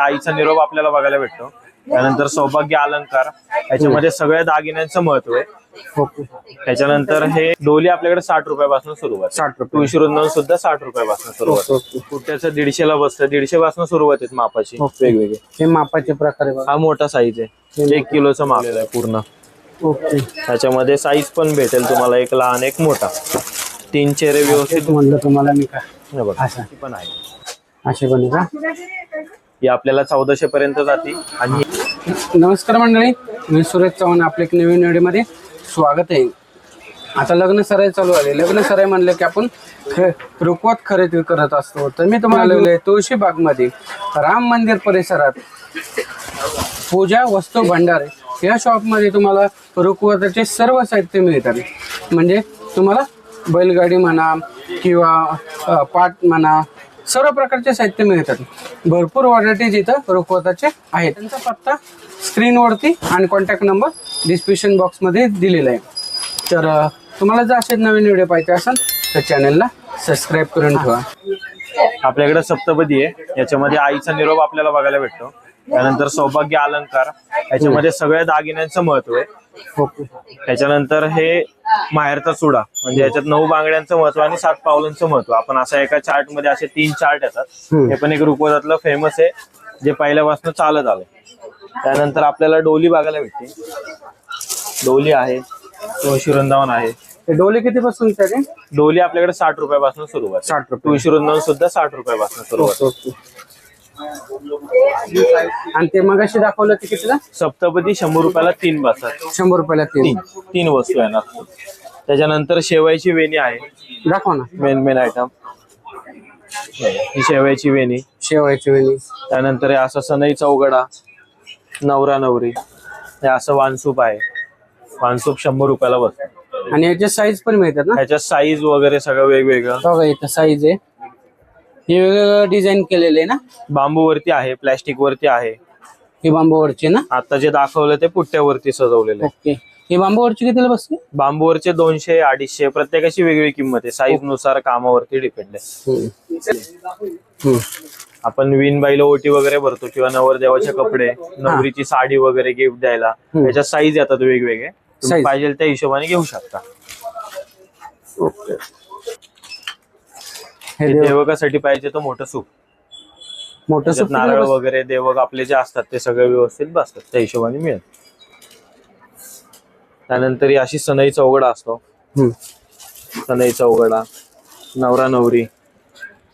आईचा निरोप आपल्याला बघायला भेटतो. त्यानंतर सौभाग्य अलंकार याच्यामध्ये सगळ्या दागिन्यांचं महत्त्व आहे. ओके त्याच्यानंतर हे डोली आपल्याकडे साठ रुपयापासून सुरुवात साठ रुपये. तुळशी वृंदावन सुद्धा साठ रुपयापासून सुरुवात कुठ्याचं दीडशेला बसतं दीडशे पासून सुरुवात आहे मापाची. वेगवेगळे. हे मापाचे प्रकार आहे बघा. हा मोठा साईज आहे. एक किलोचं माप आहे पूर्ण. ओके. त्याच्यामध्ये साईज पण भेटेल तुम्हाला. एक लहान एक मोठा. तीन चेहरे व्यवस्थित. तेच म्हणलं तुम्हाला मी काय हे बघा. असं. ही पण आहे. असे बने का? ही आपल्याला चौदाशे पर्यंत जाते. आणि नमस्कार मंडळी मी सुरेश चव्हाण आपल्या एक नवीन व्हिडिओमध्ये स्वागत आहे. आता लग्न सराई चालू आले लग्न सराई म्हणलं की आपण रुकवत खरेदी करत असतो. तर मी तुम्हाला आहे तुळशीबागमध्ये राम मंदिर परिसरात पूजा वस्तू भंडार या शॉपमध्ये तुम्हाला रुकवताचे सर्व साहित्य मिळतात. म्हणजे तुम्हाला बैलगाडी म्हणा किंवा पाट म्हणा सर्व प्रकारचे साहित्य मिळतात. भरपूर व्हरायटीज इथं रुकवताचे आहेत. त्यांचा पत्ता स्क्रीनवरती आणि कॉन्टॅक्ट नंबर डिस्क्रिप्शन बॉक्समध्ये दिलेला आहे. तर तुम्हाला जर असे नवीन व्हिडिओ पाहिजे असेल तर चॅनलला सबस्क्राईब करून ठेवा. आपल्याकडे सप्तपदी आहे. याच्यामध्ये आईचा निरोप आपल्याला बघायला भेटतो. त्यानंतर सौभाग्य अलंकार. याच्यामध्ये सगळ्या दागिन्यांचं महत्त्व आहे. त्याच्यानंतर हे माहेरचा चुडा. म्हणजे याच्यात नऊ बांगड्यांचं महत्त्व आणि सात पावलांचं महत्त्व. आपण असा एका चार्टमध्ये असे तीन चार्ट येतात. हे पण एक रुपयातलं फेमस आहे जे पहिल्यापासून चालत आलंय. त्यानंतर आपल्याला डोली बघायला भेटते. डोली आहे तुळशी वृंदावन आहे. डोले कितीपासून तरी डोली आपल्याकडे साठ रुपयापासून सुरुवात साठ रुपये. तुळशी वृंदावन सुद्धा साठ रुपयापासून सुरुवात आणि ते मग दाखवलं ते कितीला? सप्तपदी शंभर रुपयाला तीन बसतात. शंभर रुपयाला तीन. तीन. तीन वस्तू येणार त्याच्यानंतर शेवायची वेणी आहे. दाखवा ना. मेन मेन आयटम ही शेवायची वेणी. शेवायची वेणी. त्यानंतर हे असं सनई चौगडा नवरा नवरी. हे असं वानसूप आहे. वानसूप शंभर रुपयाला बसतं. आणि याचे साईज पण मिळतात ना? ह्याच्यात साईज वगैरे सगळं वेगवेगळं. बघा इथं साईज आहे. हे वेगवेगळं डिझाईन केलेले आहे ना? बांबू वरती आहे प्लॅस्टिक वरती आहे. हे बांबूवरचे ना? आता जे दाखवलं ते पुट्ट्यावरती सजवलेलं आहे. ओके. हे बांबूवरची कितीला बसते बांबूवरचे दोनशे अडीचशे प्रत्येकाची वेगळी किंमत आहे. साईजनुसार कामावरती डिपेंड आहे. आपण विण बाईला ओटी वगैरे भरतो किंवा नवरदेवाचे कपडे नवरीची साडी वगैरे गिफ्ट द्यायला हम्म. त्याच्यात साईज येतात वेगवेगळे. पाहिजे त्या हिशोबाने घेऊ शकता. ओके. हे ते देव- देवकासाठी पाहिजे तर मोठं सूप. मोठं सूप नारळ वगैरे देवक आपले जे असतात ते सगळे व्यवस्थित बसतात. त्या हिशोबाने मिळेल. त्यानंतर ही अशी सनई चौघडा असतो. सनई चौघडा नवरा नवरी.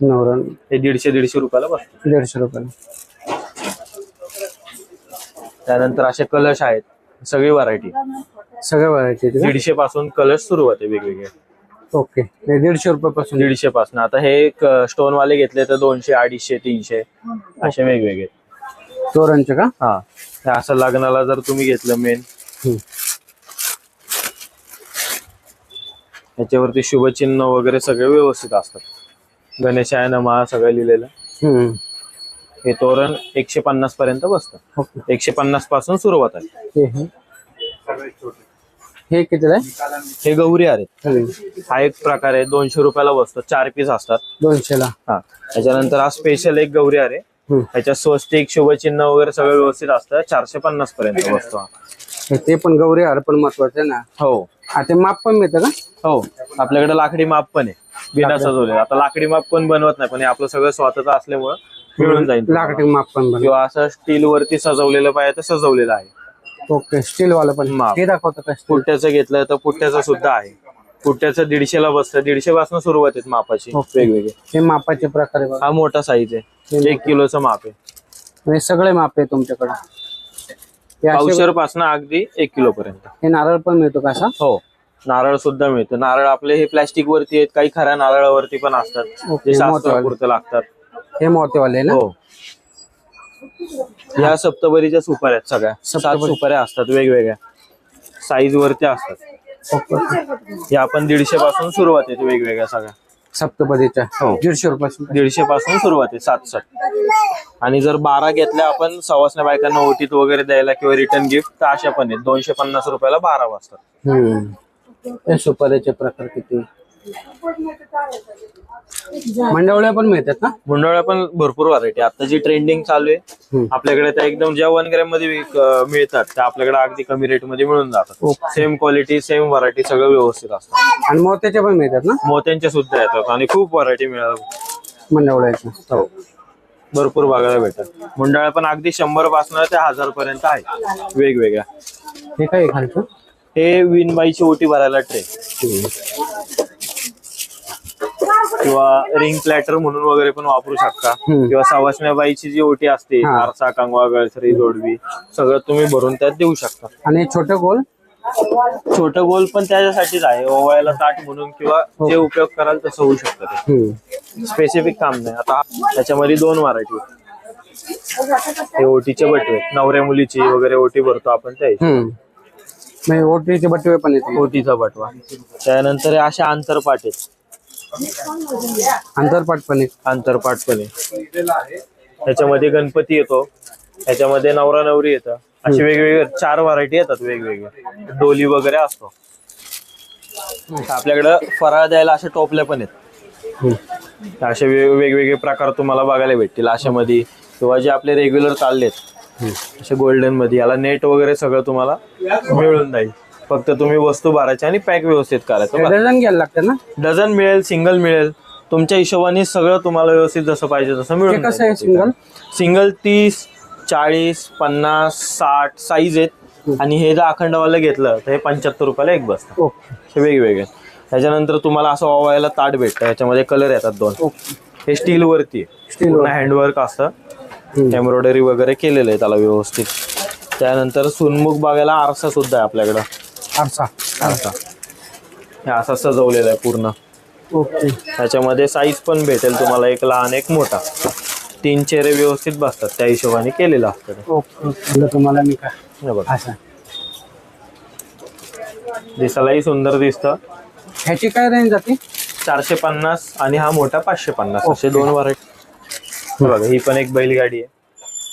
नवरा हे दीडशे दीडशे रुपयाला बसतो दीडशे रुपयाला. त्यानंतर असे कलश आहेत. सगळी व्हरायटी सगळ्या व्हरायटी दीडशे पासून कलश सुरुवात आहे वेगवेगळे. ओके. हे दीडशे रुपयापासून. दीडशे पासून आता हे स्टोन वाले घेतले तर दोनशे अडीचशे तीनशे असे वेगवेगळे. तोरणचे का? हा. हे असं लग्नाला जर तुम्ही घेतलं मेन. याच्यावरती शुभचिन्ह वगैरे सगळे व्यवस्थित असतात. गणेशाय नमा सगळं लिहिलेलं. हे तोरण एकशे पन्नास पर्यंत बसतं एकशे पन्नासपासून सुरुवात आहे. हे कितीला आहे? हे गौरी आहेत. हा एक प्रकार आहे. दोनशे रुपयाला बसतो. चार पीस असतात. दोनशेला. हा. त्याच्यानंतर हा स्पेशल एक गौरी आहे हम्म. ह्याच्यात स्वस्तिक शुभचिन्ह वगैरे सगळं व्यवस्थित असतं. चारशे पन्नास पर्यंत बसतो हा. हे ते पण गौरी हार पण महत्त्वाचे ना? हो. हा ते माप पण मिळतं का? हो. आपल्याकडे लाकडी माप पण आहे. बिना सजवलेलं. आता लाकडी माप कोण बनवत नाही पण हे आपलं सगळं स्वतःच असल्यामुळं मिळून जाईल. लाकडी माप पण किंवा असं स्टील वरती सजवलेलं पाहिजे तर सजवलेलं आहे. ओके स्टील वाला पण. माप. हे दाखवतं का स्टील? पुट्ट्याचं घेतलं तर पुट्ट्याचं सुद्धा आहे. पुट्ट्याचं दीडशेला बसतं. दीडशे पासून सुरुवात आहे मापाची. ओके. वेगवेगळे. हे मापाचे प्रकार आहे बघा. हा मोठा साईज आहे. एक किलोचं माप आहे. हे सगळे माप आहे तुमच्याकडे. हे असे- पावशरपासून अगदी एक किलो पर्यंत हे नारळ पण मिळतो का असा? हो. नारळ सुद्धा मिळतं. नारळ आपले हे प्लॅस्टिक वरती आहेत. काही खऱ्या नारळावरती पण असतात. ओके, जे मोठेवाले. शास्त्रापुरतं लागतात. हे मोठेवाले ना? हो. या सप्तबरीच्या सुपाऱ्या आहेत सगळ्या. सात. सुपाऱ्या असतात वेगवेगळ्या. साईज वरती असतात. या आपण दीडशे पासून सुरुवात आहे वेगवेगळ्या सगळ्या. सप्तपदीच्या. हो. दीडशे रुपयापासून. दीडशे पासून सुरुवात आहे सात सात. आणि जर बारा घेतल्या आपण सवासण्या बायकांना ओटीत वगैरे द्यायला किंवा रिटर्न गिफ्ट तर अशा पण आहेत. दोनशे पन्नास रुपयाला बारा वाजतात. हम्म. हे सुपारीचे प्रकार किती? मंडवळ्या पण मिळतात ना? मुंडवळ्या पण भरपूर व्हरायटी आता जी ट्रेंडिंग चालू आहे. आपल्याकडे त्या एकदम ज्या वन ग्रॅममध्ये विक- अं, मिळतात त्या आपल्याकडे अगदी कमी रेटमध्ये मिळून जातात. सेम क्वालिटी सेम व्हरायटी सगळं व्यवस्थित असतं. आणि मोत्याच्या पण मिळतात ना? मोत्यांच्या सुद्धा येतात आणि खूप व्हरायटी मिळाल मंडवळ्याच्या. हो. भरपूर बघायला भेटतात. मुंडळ्या पण अगदी शंभरपासून ते हजार पर्यंत आहे. वेगवेगळ्या. हे काय आहे खालचं? हे विनबाईची ओटी भरायला ट्रे. किंवा रिंग प्लॅटर म्हणून वगैरे पण वापरू शकता. किंवा सवासण्याबाईची जी ओटी असते. आरसा कंगवा गळसरी जोडवी सगळं तुम्ही भरून त्यात देऊ शकता. आणि छोटं गोल? छोटं गोल पण त्याच्यासाठीच आहे. ओवायला ताट म्हणून किंवा हो. जे उपयोग कराल तसं होऊ शकतं ते. स्पेसिफिक काम नाही. आता त्याच्यामध्ये दोन व्हरायटी हे ओटीचे बटवे. नवऱ्या मुलीची वगैरे ओटी भरतो आपण त्या म्हणजे ओटीचे बटवे पण येते ओटीचा बटवा. त्यानंतर असे आंतरपाट आहेत. अंतरपाट पण आहे. आंतरपाट आहे. त्याच्यामध्ये गणपती येतो. त्याच्यामध्ये नवरा नवरी येतं. असे वेगवेगळे चार व्हरायटी येतात वेगवेगळे. डोली वगैरे असतो. आपल्याकडं फराळ द्यायला अशा टोपल्या पण आहेत. असे वेगवेगळे प्रकार तुम्हाला बघायला भेटतील. अशामध्ये किंवा जे आपले रेग्युलर चाललेत. असे गोल्डनमध्ये याला नेट वगैरे सगळं तुम्हाला मिळून जाईल. फक्त तुम्ही वस्तू भरायची आणि पॅक व्यवस्थित करायचं. डझन घ्यायला लागतं ना? डझन मिळेल सिंगल मिळेल. तुमच्या हिशोबाने सगळं तुम्हाला व्यवस्थित जसं पाहिजे तसं मिळून कसं आहे सिंगल सिंगल तीस चाळीस पन्नास साठ साईज आहेत. आणि हे जर अखंडवालं घेतलं तर हे पंच्याहत्तर रुपयाला एक बसतं. ओके. हे वेगवेगळे. त्याच्यानंतर तुम्हाला असं ओवायला ताट भेटतं. याच्यामध्ये कलर येतात दोन. हे स्टील वरती वर. हँडवर्क असतं. एम्ब्रॉयडरी वगैरे केलेलं आहे त्याला व्यवस्थित. त्यानंतर सुनमुख बघायला आरसा सुद्धा आहे आपल्याकडं. आरसा. आरसा. हे असा सजवलेला आहे पूर्ण. ओके. त्याच्यामध्ये साईज पण भेटेल तुम्हाला एक लहान एक मोठा. तीन चेहरे व्यवस्थित बसतात त्या हिशोबाने केलेलं असतं. ओके म्हटलं तुम्हाला मी काय हे बघा. असं. दिसायलाही सुंदर दिसतं. ह्याची काय रेंज जाते चारशे पन्नास आणि हा मोठा पाचशे पन्नास. असे दोन व्हरायटी बघा ही पण एक बैलगाडी आहे.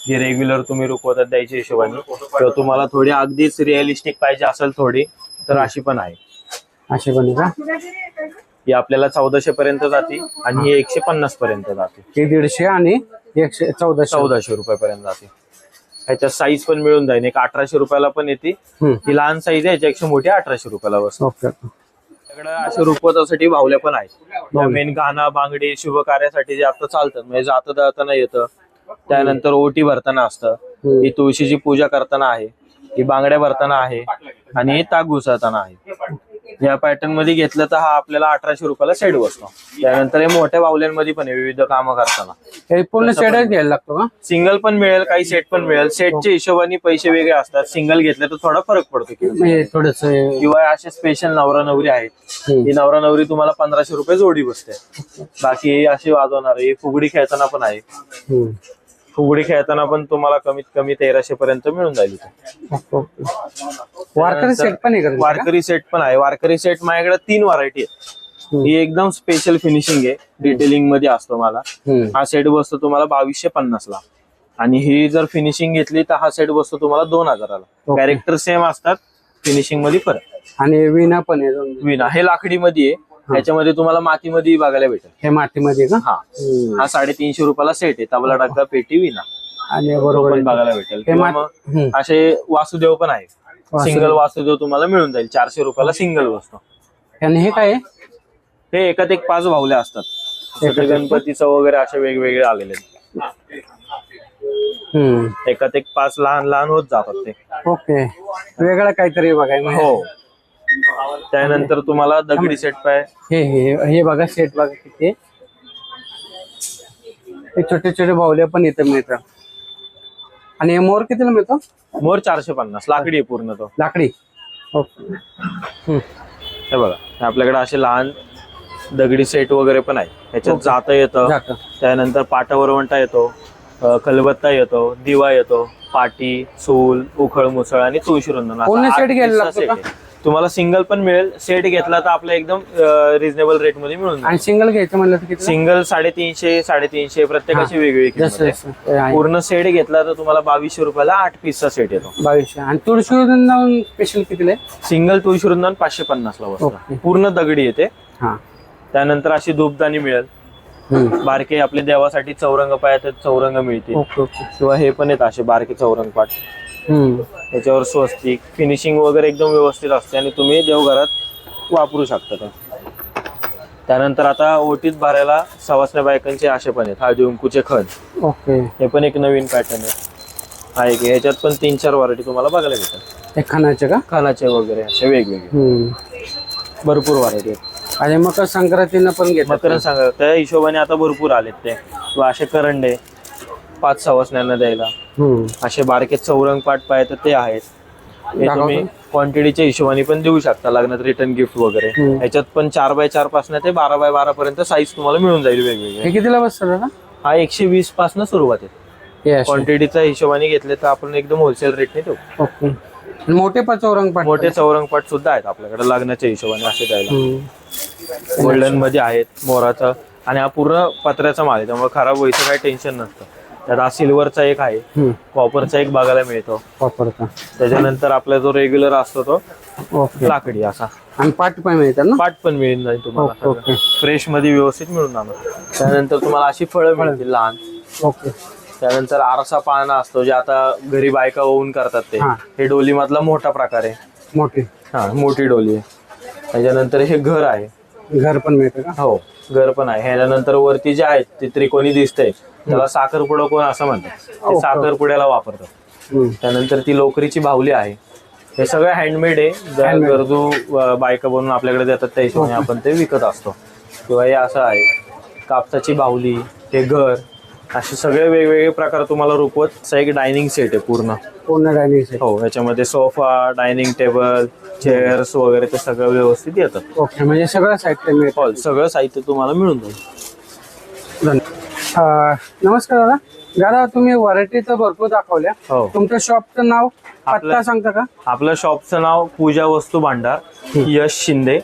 जी रेग्युलर तुम्ही रुकवतात द्यायच्या हिशोबाने. किंवा तुम्हाला थोडी अगदीच रिअलिस्टिक पाहिजे असेल थोडी तर अशी पण आहे. असे पण आहे का? ही आपल्याला चौदाशे पर्यंत जाते आणि ही एकशे पन्नास पर्यंत जाते. हे दीडशे आणि एकशे चौदाशे. चौदाशे रुपयापर्यंत जाते. ह्याच्यात साईज पण मिळून जाईल. एक अठराशे रुपयाला पण येते. हम्म. ही लहान साईज आहे याच्यापेक्षा मोठी अठराशे रुपयाला बसते. ओके. आपल्याकडे अशा रुपवतासाठी भावल्या पण आहेत. मेन गाणं बांगडी शुभ कार्यासाठी जे आता चालतात म्हणजे जातं जाताना येतं. त्यानंतर ओटी भरताना असतं. ही तुळशीची पूजा करताना आहे. ही बांगड्या भरताना आहे. आणि हे ताक घुसळताना आहे. या पॅटर्नमध्ये घेतलं तर हा आपल्याला अठराशे रुपयाला सेट बसतो. त्यानंतर हे मोठ्या बावल्यांमध्ये पण आहे विविध कामं करताना. हे पूर्ण सेटच घ्यायला लागतो का? सिंगल पण मिळेल काही सेट पण मिळेल. सेटच्या हिशोबाने पैसे वेगळे असतात. सिंगल घेतले तर थोडा फरक पडतो थोडस किंवा असे स्पेशल नवरा नवरी आहेत. ही नवरा नवरी तुम्हाला पंधराशे रुपये जोडी बसते. बाकी अशी वाजवणार ही फुगडी खेळताना पण आहे. फुगडी खेळताना पण तुम्हाला कमीत कमी तेराशे पर्यंत मिळून जाईल. वारकरी सेट पण आहे का? तुमच्याकडे? वारकरी सेट पण आहे. वारकरी सेट माझ्याकडे तीन व्हरायटी आहेत. ही एकदम स्पेशल फिनिशिंग आहे. डिटेलिंगमध्ये असतो मला. हम्म. हा सेट बसतो तुम्हाला बावीसशे पन्नास ला. आणि ही जर फिनिशिंग घेतली तर हा सेट बसतो तुम्हाला दोन हजाराला. कॅरेक्टर सेम असतात. फिनिशिंगमध्ये फरक. आणि विना पण आहे दोन. विना. हे लाकडी मध्ये आहे. त्याच्यामध्ये तुम्हाला मातीमध्ये बघायला भेटेल. हे मातीमध्ये का? हा. हा साडेतीनशे रुपयाला सेट आहे. तबला डग्गा पेटी विना. आणि बरोबर. बघायला भेटेल. किंवा मग. असे वासुदेव पण आहे वासुदेव. सिंगल वासुदेव तुम्हाला मिळून जाईल. चारशे रुपयाला सिंगल बसतो. आणि हे काय? हे एकात एक पाच भावल्या असतात. गणपतीचं वगैरे असे वेगवेगळे आलेले आहेत. एकात एक पाच लहान लहान होत जातात ते. ओके. वेगळं काहीतरी बघाय हो. त्यानंतर तुम्हाला दगडी सेट पाय. हे हे हे बघा सेट बघा किती. हे छोटे छोटे बाहुल्या पण इथं मिळतात आणि हे मोर कितीला मिळतो? मोर चारशे पन्नास. लाकडी आहे पूर्ण तो. लाकडी. ओके. हम्म. हे बघा आपल्याकडे असे लहान दगडी सेट वगैरे पण आहे. ह्याच्यात जाता येतं. जातं. त्यानंतर पाटा वरवंटा येतो अ, खलबत्ता येतो दिवा येतो पाटी चूल उखळ मुसळ आणि असा पूर्ण आठ set घ्यायला लागतो set का? आहे. तुम्हाला सिंगल पण मिळेल. सेट घेतला तर आपला एकदम रिझनेबल रेटमध्ये मिळून जाईल. आणि सिंगल घ्यायचं म्हणलं तर किती? सिंगल साडेतीनशे साडेतीनशे प्रत्येकाची वेगवेगळी किंमत जसं आहे. जसं. ते आहे. पूर्ण सेट घेतला तर तुम्हाला बावीसशे रुपयाला आठ पीसचा सेट येतो. बावीसशे. आणि तुळशी जाऊन स्पेशल कितीला आहे? सिंगल तुळशीरुंदन पाचशे पन्नास ला ओके. बसतो पूर्ण दगडी येते. हा. त्यानंतर अशी धूपदाणी मिळेल. बारके आपले देवासाठी चौरंग तर चौरंग ओके किंवा हे पण आहेत असे बारके चौरंग पाठ. हम्म. त्याच्यावर स्वस्तिक फिनिशिंग वगैरे एकदम व्यवस्थित असते आणि तुम्ही देवघरात वापरू शकता त्यानंतर आता ओटीत भरायला सवासण्या बायकांचे असे पण आहेत. हळदी कुंकूचे खण ओके. हे पण एक नवीन पॅटर्न आहे. हा एक. ह्याच्यात पण तीन चार व्हरायटी तुम्हाला बघायला भेटतात खाण्याचे का? खानाचे वगैरे असे वेगवेगळे. भरपूर व्हरायटी आहेत. आणि मकर संक्रांतीनं पण घेतात. मकर सांगा त्या हिशोबाने आता भरपूर आलेत ते. किंवा असे करंडे पाच सवासण्यांना द्यायला. हम्म. असे बारके चौरंग पाठ पाहिजे तर ते आहेत. हे तुम्ही क्वांटिटीच्या हिशोबाने पण देऊ शकता लग्नात रिटर्न गिफ्ट वगैरे. हम्म. ह्याच्यात पण चार बाय चारपासून ते बारा बाय बारा पर्यंत साईज तुम्हाला मिळून जाईल वेगवेगळे. हे कितीला बसतं दादा? हा एकशे वीसपासून सुरुवात आहे. हे असे. क्वांटिटीच्या हिशोबाने घेतले तर आपण एकदम होलसेल रेटने देऊ. ओके. आणि मोठे पाचोरंग पाठ मोठे चौरंग पाठ सुद्धा आहेत आपल्याकडे लग्नाच्या हिशोबाने असे द्यायला. हम्म. गोल्डनमध्ये आहेत मोराचं. आणि हा पूर्ण पत्र्याचा माल आहे त्यामुळे खराब व्हायचं काही टेन्शन नसतं. त्यात हा सिल्वरचा एक आहे. कॉपरचा एक बघायला मिळतो. वापरता त्याच्यानंतर आपला जो रेग्युलर असतो तो लाकडी असा. आणि पाठ पण मिळतात ना? पाट पण मिळून जाईल ओके, तुम्हाला. फ्रेशमध्ये व्यवस्थित मिळून जाणार. त्यानंतर तुम्हाला अशी फळं मिळतील लहान. ओके त्यानंतर आरसा पाळणा असतो जे आता घरी बायका ओवून करतात ते. हा. हे डोली मधला मोठा प्रकार आहे. मोठे. हा मोठी डोली आहे. त्याच्यानंतर हे घर आहे. घर पण मिळतं का? हो घर पण आहे. ह्याच्यानंतर वरती जे आहेत ते त्रिकोणी दिसतंय. त्याला साखरपुडा कोण असं म्हणतात? ते साखरपुड्याला वापरतात. हम्म. त्यानंतर ती लोकरीची बाहुली आहे. हे सगळं हँडमेड आहे. ज्या Handmade. गरजू अं, बायका बनवून आपल्याकडे देतात त्या हिशोबाने आपण ते विकत असतो. किंवा हे असं आहे. कापसाची बाहुली हे घर असे सगळे वेगवेगळे प्रकार तुम्हाला रुपवत. असा एक डायनिंग सेट आहे पूर्ण. पूर्ण डायनिंग सेट हो ह्याच्यामध्ये सोफा डायनिंग टेबल चेअर्स वगैरे ते सगळं व्यवस्थित येतं ओके म्हणजे सगळं साहित्य मिळतं. हो सगळं साहित्य तुम्हाला मिळून जाईल. धन्यवाद. नमस्कार दादा. दादा तुम्ही व्हरायटीचं भरपूर दाखवल्या. हो. तुमच्या शॉपचं नाव आपलं- पत्ता सांगता का? आपलं शॉपचं नाव पूजा वस्तू भांडार यश शिंदे.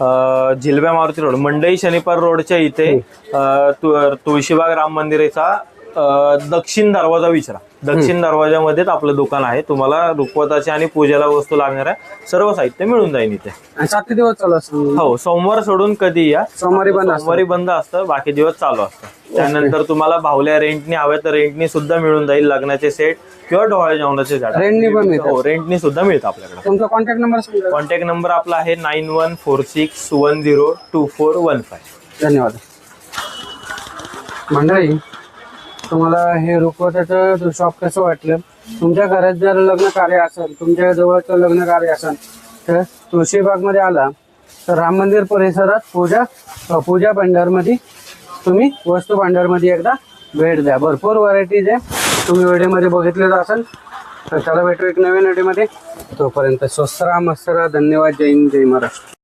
अं, जिलब्या मारुती रोड मंडई शनिपार रोडच्या इथे अं, तु- तुळशीबाग राम मंदिराचा अं, दक्षिण दरवाजा विचारा. दक्षिण दरवाजामध्येच आपलं दुकान आहे. तुम्हाला रुखवताच्या आणि पूजेला वस्तू लागणाऱ्या सर्व साहित्य मिळून जाईल इथे. सात दिवस चालू असतं? हो सोमवार सोडून कधी या? सोमवारी बंद असतं. सोमवारी बंद असतं बाकी दिवस चालू असतं. त्यानंतर तुम्हाला भावल्या रेंटनी हव्या तर रेंटनी सुद्धा मिळून जाईल लग्नाचे सेट किंवा डोहाळे जेवणाचे झाड. रेंटनी पण मिळतात. हो रेंटनी सुद्धा मिळतं आपल्याकडे. तुमचा कॉन्टॅक्ट नंबर कॉन्टॅक्ट नंबर आपला आहे nine one four six one zero two four one five. धन्यवाद. मंडळी तुम्हाला हे रुखवताचं शॉप कसं वाटलं? तुमच्या घरात जर लग्न कार्य असेल तुमच्या जवळचं लग्न कार्य असेल तर तुळशीबागमध्ये आला तर राम मंदिर परिसरात पूजा पूजा भांडारमध्ये तुम्ही वस्तू भांडारमध्ये एकदा भेट द्या. भरपूर व्हरायटीज आहे. तुम्ही व्हिडिओमध्ये बघितलेलं असेल तर त्याला भेटू एक नवीन व्हिडिओमध्ये. तोपर्यंत स्वस्त राहा मस्त राहा. धन्यवाद. जय हिंद जय महाराष्ट्र.